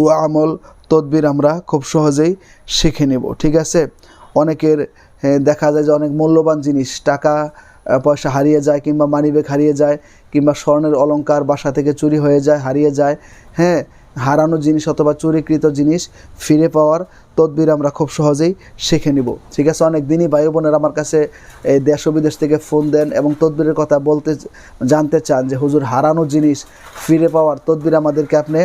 ও আমল, তদবির আমরা খুব সহজেই শিখে নেব, ঠিক আছে? অনেকের দেখা যায় যে অনেক মূল্যবান জিনিস, টাকা পয়সা হারিয়ে যায় কিংবা মানিব্যাগ হারিয়ে যায় কিংবা স্বর্ণের অলঙ্কার বাসা থেকে চুরি হয়ে যায়, হারিয়ে যায় হ্যাঁ? হারানো জিনিস অথবা চুরিকৃত জিনিস ফিরে পাওয়ার তদবির আমরা খুব সহজেই শিখে নিব, ঠিক আছে? অনেক দিনই ভাই বোনেরা আমার কাছে এই দেশ বিদেশ থেকে ফোন দেন এবং তদবিরের কথা বলতে, জানতে চান যে, হুজুর, হারানো জিনিস ফিরে পাওয়ার তদবির আমাদেরকে আপনি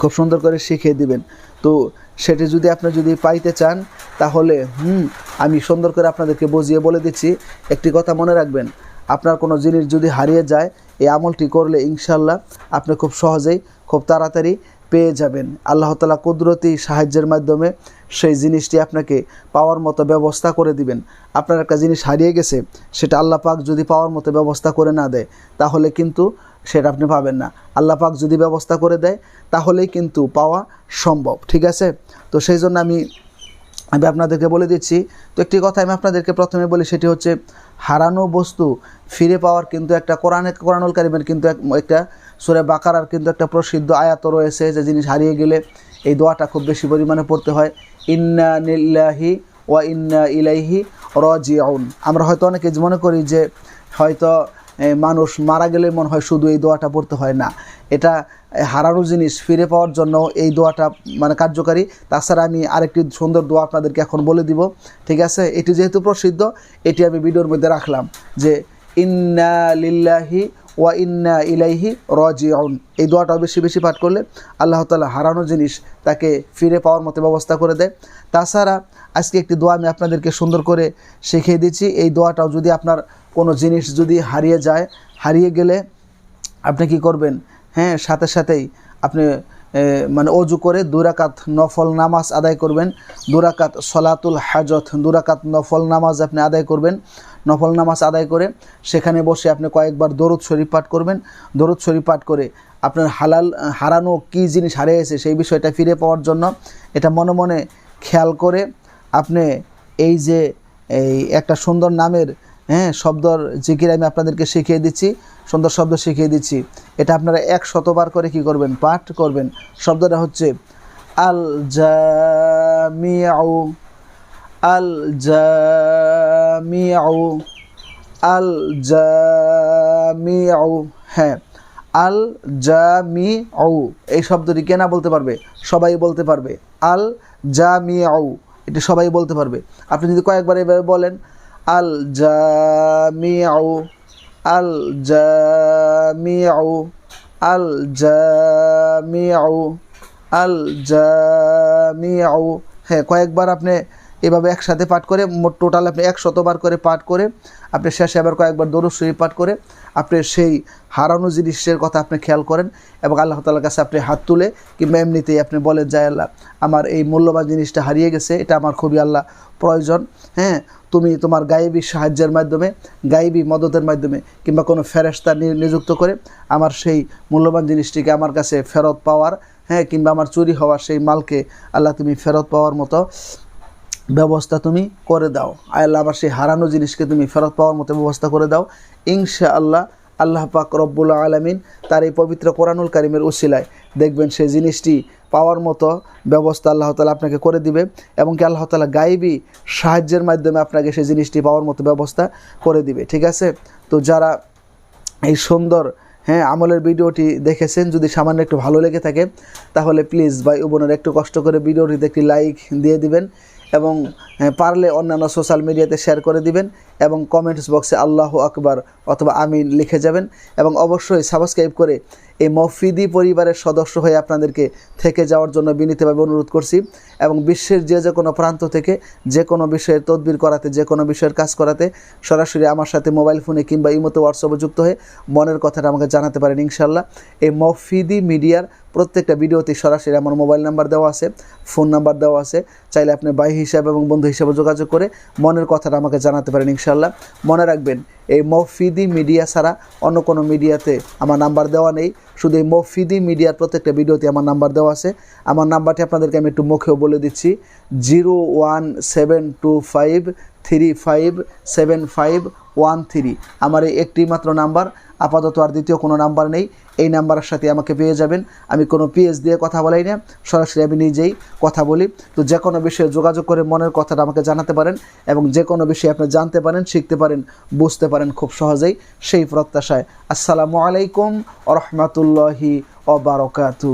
খুব সুন্দর করে শিখিয়ে দিবেন। তো সেটি যদি আপনি যদি পাইতে চান, তাহলে, হুম, আমি সুন্দর করে আপনাদেরকে বুঝিয়ে বলে দিচ্ছি। একটি কথা মনে রাখবেন, আপনার কোনো জিনিস যদি হারিয়ে যায়, এই আমলটি করলে ইনশাল্লাহ আপনি খুব সহজেই, খুব তাড়াতাড়ি পেয়ে যাবেন। আল্লাহ তালা কুদরতি সাহায্যের মাধ্যমে সেই জিনিসটি আপনাকে পাওয়ার মতো ব্যবস্থা করে দিবেন। আপনার একটা জিনিস হারিয়ে গেছে, সেটা আল্লাহ পাক যদি পাওয়ার মতো ব্যবস্থা করে না দেয়, তাহলে কিন্তু সেটা আপনি পাবেন না। আল্লাহ পাক যদি ব্যবস্থা করে দেয়, তাহলেই কিন্তু পাওয়া সম্ভব, ঠিক আছে? তো সেই জন্য আমি আমি আপনাদেরকে বলে দিচ্ছি, তো একটি কথা আমি আপনাদেরকে প্রথমে বলি, সেটি হচ্ছে হারানো বস্তু ফিরে পাওয়ার কিন্তু একটা কোরআনে, কোরআনুল কারিমের কিন্তু এক, একটা সুরে বাকারার কিন্তু একটা প্রসিদ্ধ আয়াত রয়েছে যে জিনিস হারিয়ে গেলে এই দোয়াটা খুব বেশি পরিমাণে পড়তে হয়, ইন্না নিল্লাহি ওয়া ইন্না ইলাইহি রাজিউন। আমরা হয়তো অনেকে মনে করি যে হয়তো মানুষ মারা গেলে মনে হয় শুধু এই দোয়াটা পড়তে হয় না। এটা হারানো জিনিস, ফিরে পাওয়ার জন্য এই দোয়াটা মানে কার্যকারী। তাছাড়া আমি আরেকটি সুন্দর দোয়া আপনাদেরকে এখন বলে দিব। ঠিক আছে? এটি যেহেতু প্রসিদ্ধ, এটি আমি ভিডিওর মধ্যে রাখলাম যে, ইন্না লিল্লাহি ওয়া ইন্না ইলাইহি রাজিউন। এই দোয়াটা বেশি বেশি পাঠ করলে আল্লাহ তাআলা হারানো জিনিস তাকে ফিরে পাওয়ার মতো ব্যবস্থা করে দেয়। তাছাড়া আজকে একটি দোয়া আমি আপনাদেরকে সুন্দর করে শিখিয়ে দিচ্ছি। এই দোয়াটাও যদি আপনার কোনো জিনিস যদি হারিয়ে যায়, হারিয়ে গেলে আপনি কি করবেন? হ্যাঁ সাথে সাথেই আপনি মানে অজু করে দুরাকাত নফল নামাজ আদায় করবেন। দুরাকাত সলাতুল হাজত দুরাকাত নফল নামাজ আপনি আদায় করবেন। নফল নামাজ আদায় করে, সেখানে বসে আপনি কয়েকবার দরুদ শরীফ পাঠ করবেন। দরুদ শরীফ পাঠ করে আপনার হালাল হারানো কি জিনিস হারিয়েছে সেই বিষয়টা ফিরে পাওয়ার জন্য এটা মনে মনে খেয়াল করে আপনি এই যে, এই একটা সুন্দর নামের হ্যাঁ শব্দর জিকির আমি আপনাদেরকে শিখিয়ে দিচ্ছি। সুন্দর শব্দ শিখিয়ে দিচ্ছি। এটা আপনারা এক শতবার করে কি করবেন? পাঠ করবেন। শব্দটা হচ্ছে আল জামিউ আল জামিউ আল জামিউ হ্যাঁ আল জামিউ এই শব্দটি কে না বলতে পারবে? সবাই বলতে পারবে। আল জামিউ এটি সবাই বলতে পারবে। আপনি যদি কয়েকবার এভাবে বলেন আল জামিউ আল জামিউ আল জামিউ আল জামিউ হ্যাঁ কয়েকবার আপনি এভাবে একসাথে পাঠ করে, মোট টোটাল আপনি একশতবার করে পাঠ করে, আপনি শেষে আবার কয়েকবার দরুদ শরীফ পাঠ করে, আপনি সেই হারানো জিনিসের কথা আপনি খেয়াল করেন এবং আল্লাহ তালার কাছে আপনি হাত তুলে কিংবা এমনিতেই আপনি বলেন যায় আল্লাহ, আমার এই মূল্যবান জিনিসটা হারিয়ে গেছে, এটা আমার খুবই আল্লাহ প্রয়োজন। হ্যাঁ তুমি তোমার গায়েবী সাহায্যের মাধ্যমে, গায়েবী মদতের মাধ্যমে কিংবা কোনো ফেরেস্তা নিযুক্ত করে আমার সেই মূল্যবান জিনিসটিকে আমার কাছে ফেরত পাওয়ার হ্যাঁ কিংবা আমার চুরি হওয়ার সেই মালকে আল্লাহ তুমি ফেরত পাওয়ার মতো ব্যবস্থা তুমি করে দাও। আল্লাহ আবার সেই হারানো জিনিসকে তুমি ফেরত পাওয়ার মতো ব্যবস্থা করে দাও। ইনশা আল্লাহ আল্লাহ পাক রব্বুল আলমিন তার এই পবিত্র কোরআনুল কারিমের উসিলায় দেখবেন সেই জিনিসটি পাওয়ার মতো ব্যবস্থা আল্লাহ তালা আপনাকে করে দিবে এবং কি আল্লাহ তালা গাইবী সাহায্যের মাধ্যমে আপনাকে সেই জিনিসটি পাওয়ার মতো ব্যবস্থা করে দিবে। ঠিক আছে? তো যারা এই সুন্দর হ্যাঁ আমলের ভিডিওটি দেখেছেন, যদি সামান্য একটু ভালো লেগে থাকে, তাহলে প্লিজ ভাই ও বোনেরা একটু কষ্ট করে ভিডিওটিতে একটি লাইক দিয়ে দিবেন। এবং পারলে অন্যান্য সোশ্যাল মিডিয়াতে শেয়ার করে দিবেন এবং কমেন্টস বক্সে আল্লাহ আকবার অথবা আমিন লিখে যাবেন এবং অবশ্যই সাবস্ক্রাইব করে এই মফিদি পরিবারের সদস্য হয়ে আপনাদেরকে থেকে যাওয়ার জন্য বিনীতভাবে অনুরোধ করছি এবং বিশ্বের যে যে কোনো প্রান্ত থেকে যে কোনো বিষয়ের তদবির করাতে, যে কোনো বিষয়ের কাজ করাতে সরাসরি আমার সাথে মোবাইল ফোনে কিংবা ইমোতে হোয়াটসঅ্যাপে যুক্ত হয়ে মনের কথাটা আমাকে জানাতে পারেন ইনশাল্লাহ এই মফিদি মিডিয়ার প্রত্যেকটা ভিডিওতে সরাসরি আমার মোবাইল নাম্বার দেওয়া আছে, ফোন নাম্বার দেওয়া আছে। চাইলে আপনি ভাই হিসাবে এবং বন্ধু হিসাবে যোগাযোগ করে মনের কথাটা আমাকে জানাতে পারেন ইনশাল্লাহ মনে রাখবেন, এই মফিদি মিডিয়া ছাড়া অন্য কোনো মিডিয়াতে আমার নাম্বার দেওয়া নেই। শুধু এই মফিদি মিডিয়ার প্রত্যেকটা ভিডিওতে আমার নাম্বার দেওয়া আছে। আমার নাম্বারটি আপনাদেরকে আমি একটু মুখেও বলে দিচ্ছি। Zero one seven two five three five seven five one three আমার এই একটি মাত্র নাম্বার, আপাতত আর দ্বিতীয় কোনো নাম্বার নেই। এই নাম্বারের সাথে আমাকে পেয়ে যাবেন। আমি কোনো পিএস দিয়ে কথা বলাই না, সরাসরি আমি নিজেই কথা বলি। তো যে কোনো বিষয়ে যোগাযোগ করে মনের কথাটা আমাকে জানাতে পারেন এবং যে কোনো বিষয়ে আপনি জানতে পারেন, শিখতে পারেন, বুঝতে পারেন খুব সহজেই সেই প্রত্যাশায়। আসসালামু আলাইকুম রহমতুল্লাহি অবারকাতু